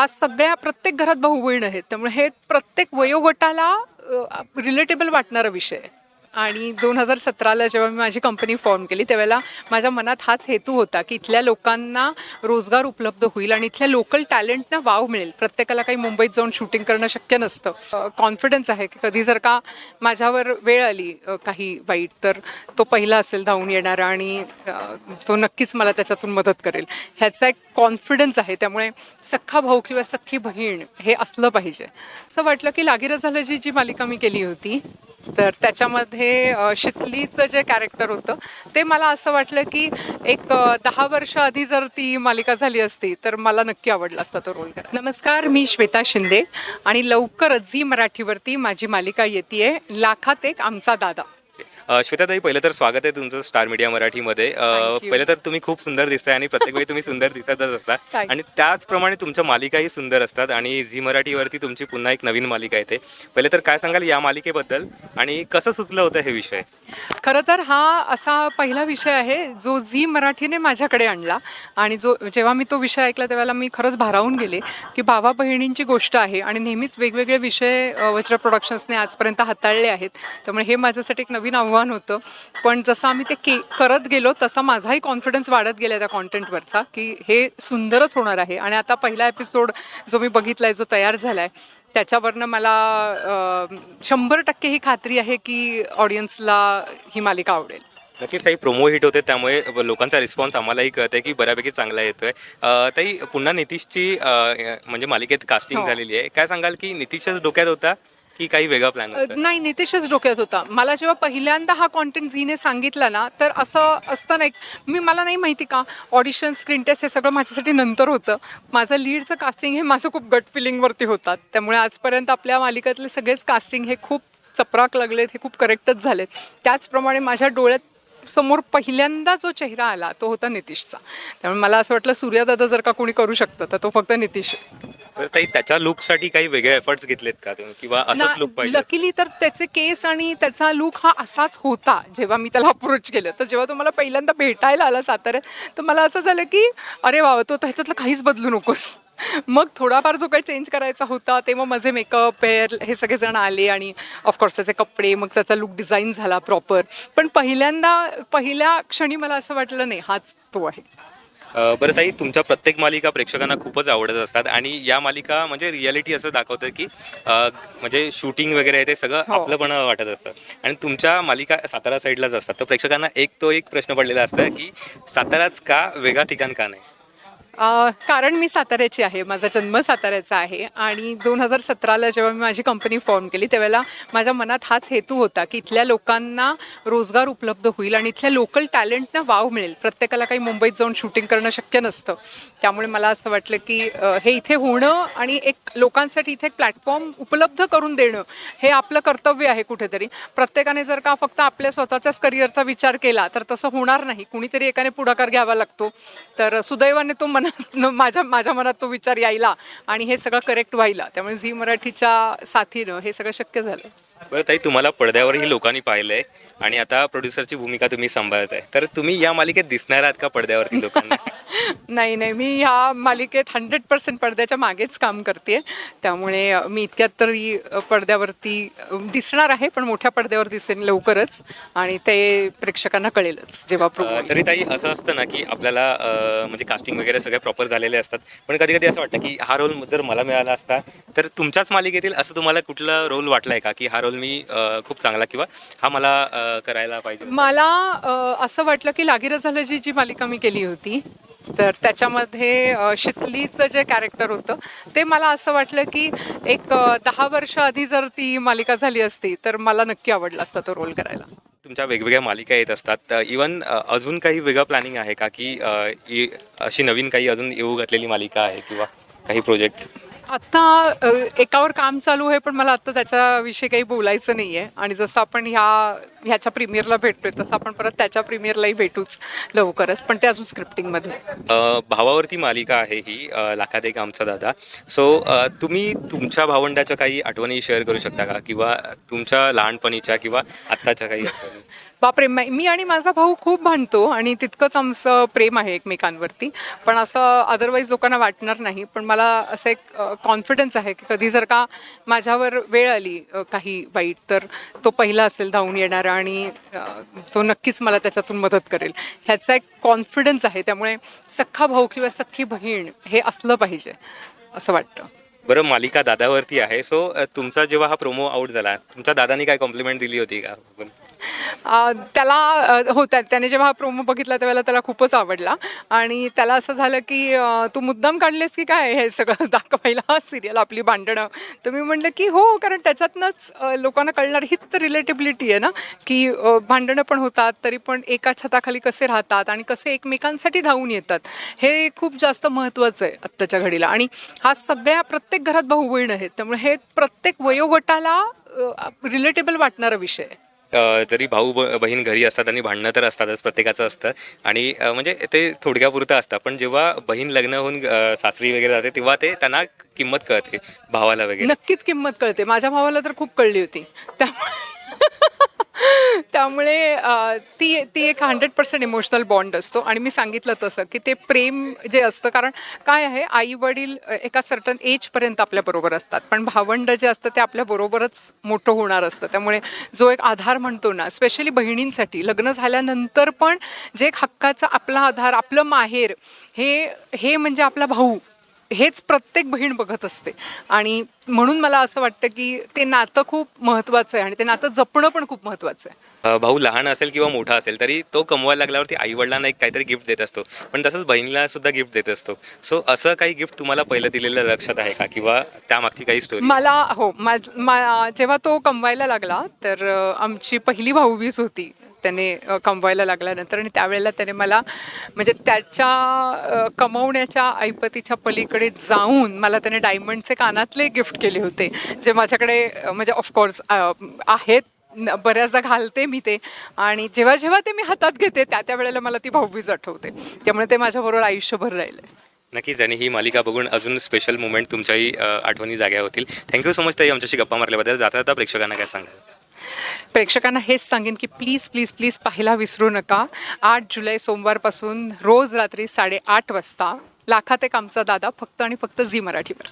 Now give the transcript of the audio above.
हा सगळ्या प्रत्येक घरात भाऊ बहीण आहेत. त्यामुळे हे प्रत्येक वयोगटाला रिलेटेबल वाटणारा विषय आहे. आणि दोन हजार सतराला जेव्हा मी माझी कंपनी फॉर्म केली त्यावेळेला माझ्या मनात हाच हेतू होता की इथल्या लोकांना रोजगार उपलब्ध होईल आणि इथल्या लोकल टॅलेंटना वाव मिळेल. प्रत्येकाला काही मुंबईत जाऊन शूटिंग करणं शक्य नसतं. कॉन्फिडन्स आहे की कधी जर का माझ्यावर वेळ आली काही वाईट तर तो पहिला असेल धावून येणारा आणि तो नक्कीच मला त्याच्यातून मदत करेल. ह्याचा एक कॉन्फिडन्स आहे. त्यामुळे सख्खा भाऊ किंवा सख्खी बहीण हे असलं पाहिजे. असं वाटलं की लागीर झालं जी जी मालिका मी केली होती. तर त्याच्यामध्ये शितलीचं जे कॅरेक्टर होतं ते मला असं वाटलं की एक दहा वर्ष आधी जर ती मालिका झाली असती तर मला नक्की आवडला असता तो रोल करा नमस्कार मी श्वेता शिंदे आणि लवकरच झी मराठीवरती माझी मालिका येते लाखात एक आमचा दादा. श्वेताताई पहिलं तर स्वागत आहे तुमचं स्टार मीडिया मराठीमध्ये. पहिलं तर तुम्ही खूप सुंदर दिसताय आणि प्रत्येक वेळी तुम्ही सुंदर दिसतच असता. आणि त्याचप्रमाणे तुमच्या मालिकाही सुंदर असतात आणि झी मराठीवरती तुमची पुन्हा एक नवीन मालिका येते. पहिले तर काय सांगाल या मालिकेबद्दल आणि कसं सुचलं होतं हे विषय? खरं तर हा असा पहिला विषय आहे जो झी मराठीने माझ्याकडे आणला आणि जो जेव्हा मी तो विषय ऐकला त्यावेळेला मी खरंच भारावून गेले की भावा बहिणींची गोष्ट आहे आणि नेहमीच वेगवेगळे विषय वज्र प्रोडक्शन्सने आजपर्यंत हाताळले आहेत. त्यामुळे हे माझ्यासाठी एक नवीन आव्हान होतं. पण जसं आम्ही ते के करत गेलो तसा माझाही कॉन्फिडन्स वाढत गेला त्या कॉन्टेंटवरचा की हे सुंदरच होणार आहे. आणि आता पहिला एपिसोड जो मी बघितला आहे जो तयार झाला आहे त्याच्यावरनं मला शंभर टक्के ही खात्री आहे की ऑडियन्सला ही मालिका आवडेल. नक्कीच काही प्रोमो हिट होते त्यामुळे लोकांचा रिस्पॉन्स आम्हालाही कळतंय की बऱ्यापैकी चांगला येतोय. ताई पुन्हा नितीशची म्हणजे मालिकेत कास्टिंग हो. झालेली आहे. काय सांगाल की नितीशच्याच डोक्यात होता? की काही वेगळा प्लॅन होता नाही नितेशच डोक्यात होता. मला जेव्हा पहिल्यांदा हा कॉन्टेंट झीने सांगितला ना तर असं असतं नाही मी मला नाही माहिती का ऑडिशन स्क्रीन टेस्ट हे सगळं माझ्यासाठी नंतर होतं. माझं लीडचं कास्टिंग हे माझं खूप गट फिलिंगवरती होतात. त्यामुळे आजपर्यंत आपल्या मालिकातले सगळेच कास्टिंग हे खूप चपराक लागलेत हे खूप करेक्टच झालेत. त्याचप्रमाणे माझ्या डोळ्यात समोर पहिल्यांदा जो चेहरा आला तो होता नितीशचा. त्यामुळे मला असं वाटलं सूर्यादादा जर का कोणी करू शकतं तर तो फक्त नितीश. ताई त्याच्या लुकसाठी काही वेगळे एफर्ट्स घेतलेत का तुम्ही? किंवा असंच लुक पाहिजे लकीली तर त्याचे केस आणि त्याचा लुक हा असाच होता जेव्हा मी त्याला अप्रोच केलं. तर जेव्हा तो मला पहिल्यांदा भेटायला आला साताऱ्यात तर मला असं झालं की अरे वा तो ह्याच्यातलं काहीच बदलू नकोस. मग थोडाफार जो काही चेंज करायचा होता ते मग माझे मेकअप हेअर हे सगळेजण आले आणि ऑफकोर्स त्याचे कपडे मग त्याचा लुक डिझाईन झाला प्रॉपर पण पहिल्यांदा पहिल्या क्षणी मला असं वाटलं नाही हाच तो आहे. बरं ताई तुमच्या प्रत्येक मालिका प्रेक्षकांना खूपच आवडत असतात आणि या मालिका म्हणजे रियालिटी असं दाखवतं की म्हणजे शूटिंग वगैरे आहे ते सगळं हो. आपलं वाटत असतं. आणि तुमच्या मालिका सातारा साईडलाच असतात. तर प्रेक्षकांना एक तो एक प्रश्न पडलेला असतं की साताराच का वेगळा ठिकाण का नाही? अ, कारण मी साताऱ्याची आहे. माझा जन्म साताऱ्याचा आहे. आणि दोन हजार सतराला जेव्हा मी माझी कंपनी फॉर्म केली त्यावेळेला माझ्या मनात हाच हेतू होता की इथल्या लोकांना रोजगार उपलब्ध होईल आणि इथल्या लोकल टॅलेंटना वाव मिळेल. प्रत्येकाला काही मुंबईत जाऊन शूटिंग करणं शक्य नसतं. त्यामुळे मला असं वाटलं की अ, हे इथे होणं आणि एक लोकांसाठी इथे एक प्लॅटफॉर्म उपलब्ध करून देणं हे आपलं कर्तव्य आहे कुठेतरी. प्रत्येकाने जर का फक्त आपल्या स्वतःच्याच करिअरचा विचार केला तर तसं होणार नाही. कुणीतरी एकाने पुढाकार घ्यावा लागतो. तर सुदैवाने तो मनात माझ्या माझ्या मनात तो विचार यायला आणि हे सगळं करेक्ट व्हायला. त्यामुळे झी मराठीच्या साथीनं हे सगळं शक्य झालं. बरं ताई तुम्हाला पडद्यावरही लोकांनी पाहिलंय आणि आता प्रोड्युसरची भूमिका तुम्ही सांभाळत आहे तर तुम्ही या मालिकेत दिसणार आहात का पडद्यावरती लोकांना? नाही नाही मी ह्या मालिकेत हंड्रेड पर्सेंट पडद्याच्या मागेच काम करते त्यामुळे मी इतक्यात तरी पडद्यावरती दिसणार आहे पण मोठ्या पडद्यावर दिसेन लवकरच. आणि ते प्रेक्षकांना कळेलच जेव्हा प्रोग्राम तरी ताई असं असतं ना की आपल्याला अ, म्हणजे कास्टिंग वगैरे सगळे प्रॉपर झालेले असतात. पण कधी कधी असं वाटतं की हा रोल जर मला मिळाला असता तर तुमच्याच मालिकेतील असं तुम्हाला कुठला रोल वाटलाय का? की हा रोल मी अ, खूप चांगला किंवा हा मला अ, करायला पाहिजे? मला अ, असं वाटलं की लागीर झालं जी जी मालिका मी केली होती तर त्याच्यामध्ये शितलीचं जे कॅरेक्टर होतं ते मला असं वाटलं की एक दहा वर्ष आधी जर ती मालिका झाली असती तर मला नक्की आवडला असता तो रोल करायला. तुमच्या वेगवेगळ्या मालिका येत असतात. इवन अजून काही वेगळं प्लॅनिंग आहे का की अशी नवीन काही अजून येऊ घातलेली मालिका आहे किंवा काही प्रोजेक्ट आत्ता एकावर काम चालू आहे पण मला आत्ता त्याच्याविषयी काही बोलायचं नाही आहे आणि जसं आपण ह्या ह्याच्या प्रीमियरला भेटतोय तसं आपण परत त्याच्या प्रीमियरलाही भेटूच लवकरच. पण ते अजून स्क्रिप्टिंगमध्ये भावावरती मालिका आहे ही लाखात एक आमचा दादा. सो तुम्ही तुमच्या भावंडाच्या काही आठवणी शेअर करू शकता का? किंवा तुमच्या लहानपणीच्या किंवा आत्ताच्या काही बापरे मै- आणि माझा भाऊ खूप भांडतो आणि तितकंच आमचं प्रेम आहे एकमेकांवरती. पण असं अदरवाईज लोकांना वाटणार नाही. पण मला असं एक कॉन्फिडन्स आहे की कधी जर का माझ्यावर वेळ आली काही वाईट तर तो पहिला असेल धावून येणारा. आणि तो नक्कीच मला त्याच्यातून मदत करेल. ह्याचा एक कॉन्फिडन्स आहे. त्यामुळे सख्खा भाऊ किंवा सख्खी बहीण हे असलं पाहिजे असं वाटतं. बरं मालिका दादावरती आहे. सो तुमचा जेव्हा हा प्रोमो आउट झाला तुमच्या दादानी काय कॉम्प्लिमेंट दिली होती का? त्याला हो त्या त्याने जेव्हा हा प्रोमो बघितला त्यावेळेला त्याला खूपच आवडला. आणि त्याला असं झालं की तू मुद्दाम काढलेस की काय? हे सगळं दाखवायला सिरियल आपली भांडणं. तर मी म्हटलं की हो कारण त्याच्यातनंच लोकांना कळणार हीच तर रिलेटिबिलिटी आहे ना? की भांडणं पण होतात तरी पण एका छताखाली कसे राहतात आणि कसे एकमेकांसाठी धावून येतात हे खूप जास्त महत्त्वाचं आहे आत्ताच्या घडीला. आणि हा सगळ्या प्रत्येक घरात भाऊ बहीण आहेत त्यामुळे हे प्रत्येक वयोगटाला रिलेटेबल वाटणारा विषय आहे. जरी भाऊ बहीण घरी असतात आणि भांडणं तर असतातच प्रत्येकाचं असतं. आणि म्हणजे ते थोडक्यापुरतं असतं. पण जेव्हा बहीण लग्न होऊन सासरी वगैरे जाते तेव्हा ते त्यांना किंमत कळते भावाला वगैरे. नक्कीच किंमत कळते. माझ्या भावाला तर खूप कळली होती. त्यामुळे त्यामुळे ती ती एक हंड्रेड पर्सेंट इमोशनल बॉन्ड असतो. आणि मी सांगितलं तसं की ते प्रेम जे असतं कारण काय आहे आई वडील एका सर्टन एजपर्यंत आपल्याबरोबर असतात. पण भावंड जे असतं ते आपल्याबरोबरच मोठं होणार असतं. त्यामुळे जो एक आधार म्हणतो ना स्पेशली बहिणींसाठी लग्न झाल्यानंतर पण जे एक हक्काचा आपला आधार आपलं माहेर हे हे म्हणजे आपला भाऊ. हेच प्रत्येक बहीण बघत असते. आणि म्हणून मला असं वाटतं की ते नातं खूप महत्त्वाचं आहे आणि ते नातं जपणं पण खूप महत्त्वाचं आहे. भाऊ लहान असेल किंवा मोठा असेल तरी तो कमवायला लागल्यावरती आई वडिलांना एक काहीतरी गिफ्ट देत असतो. पण तसंच बहिणीला सुद्धा गिफ्ट देत असतो. सो असं काही गिफ्ट तुम्हाला पहिलं दिलेलं लक्षात आहे का? किंवा त्यामागची काही स्टोरी मला हो मा मा- जेव्हा तो कमवायला लागला तर अ, आमची पहिली भाऊबीज होती. त्याने कमवायला लागल्यानंतर आणि त्यावेळेला त्याने मला म्हणजे त्याच्या कमवण्याच्या ऐपतीच्या पलीकडे जाऊन मला त्याने डायमंडचे कानातले गिफ्ट केले होते. जे माझ्याकडे म्हणजे ऑफकोर्स आहेत. न- बऱ्याचदा घालते मी ते. आणि जेव्हा जेव्हा ते मी हातात घेते त्या त्या वेळेला मला ती भाऊबीज आठवते. त्यामुळे ते माझ्याबरोबर आयुष्यभर राहिलं नक्कीच आणि ही मालिका बघून अजून स्पेशल मुमेंट तुमच्याही आठवणी जाग्या होतील. थँक्यू सो मच ताई आमच्याशी गप्पा मारल्याबद्दल. जाता जाता प्रेक्षकांना काय सांगाल? प्रेक्षकांना हेच सांगेन की प्लीज प्लीज प्लीज पाहायला विसरू नका. आठ जुलै सोमवारपासून रोज रात्री साडेआठ वाजता लाखात एक आमचा दादा फक्त आणि फक्त झी मराठीवर.